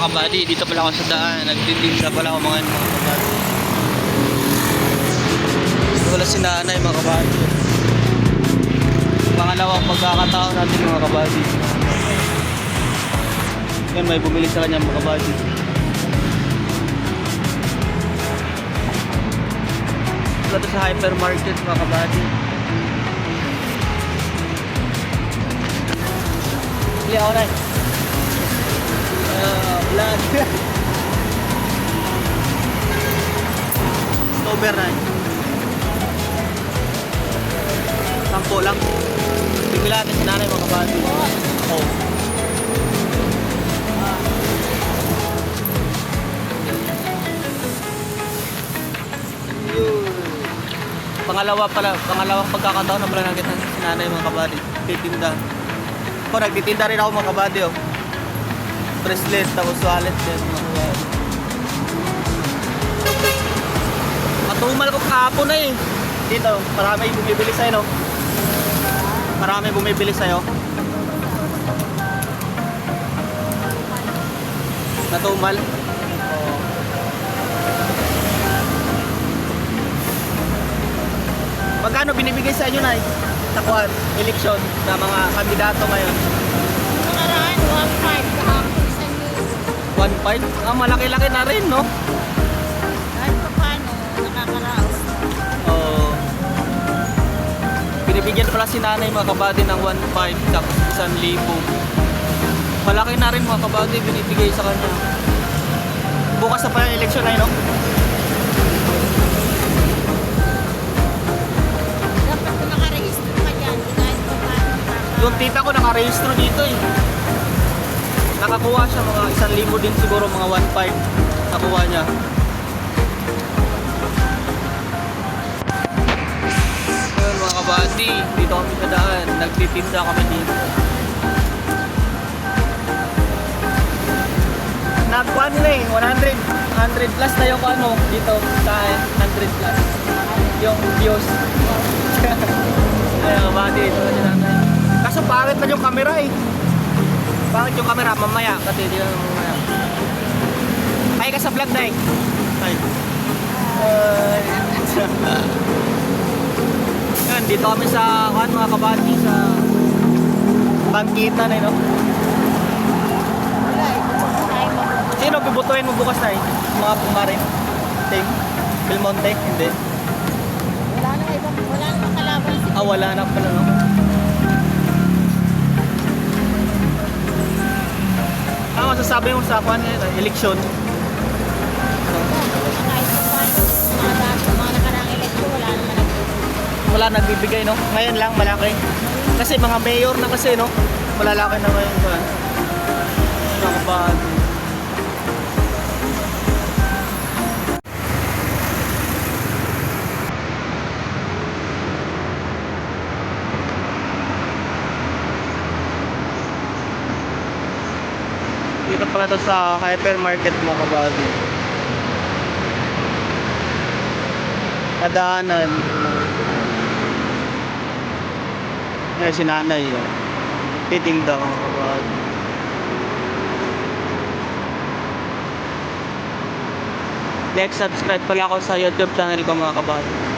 mga dito pala ako sa daan. Nagtitinda pala ako mga mga kabady. Wala si nanay mga kabady. Pangalawang pagkakataon natin mga kabady. Yan, may bumili sa kanya mga kabady. Wala to sa hypermarket mga kabady. Bili ako na vlog. October na Sampo lang. Bigla natin si nanay mga. Oo. Yun. Pangalawa pala, pangalawang pagkakataon na pala nakita si nanay mga kabady. Titinda. Ako, nagtitinda rin ako mga kabady oh. Bracelet, tapos wallet din. Matumal ko kahapon na eh. Dito, marami bumibili sa'yo no. Marami bumibili sa'yo. Natumal. Magkano binibigay sa inyo na Takuan, eleksyon na mga kandidato ngayon? 1.5? Ah, malaki-laki na rin, no? Kahit pa paano, nakakaraos. Oo. Binibigyan pala si nanay mga kabady ng 1.5 tapos 1,000. Malaki na rin mga kabady binibigay sa kanya. Bukas na pala yung eleksyon na yun, no? Dapat kung nakarehistro ka dyan, kahit pa paano nakaka- Yung tita ko nakarehistro dito eh. Nakakuha siya mga 1,000 din siguro, mga 1.5 nakuha niya. Ayun mga kabady, dito kami sa daan. Nagtitinda kami dito. Nagkuha nila eh, 100. 100 plus na yung ano dito sa 100 plus. Yung views. Ayun mga kabady, ito na nanay. Kaso pangit na yung camera eh. Bakit yung camera? Mamaya, kasi di na mamaya. Ay ka sa vlog na eh. Ay. Ay. Yan, dito kami sa kan mga kabati sa bangkita na eh, no? Sino bibutuhin mo bukas na eh? Mga pumarin? Team? Belmonte? Hindi. Wala nang ibang, wala nang kalaban si Ah, wala na pala no? Masasabi mo sa kwan ngayon? Eleksyon? wala nagbibigay no ngayon lang malaki kasi mga mayor na kasi no malalaki na ngayon ba nakabahan dito pala to sa hypermarket mo kabady kadaanan Ngayon si nanay yun. Titinda ko. Next, subscribe pala ako sa YouTube channel ko mga kabata.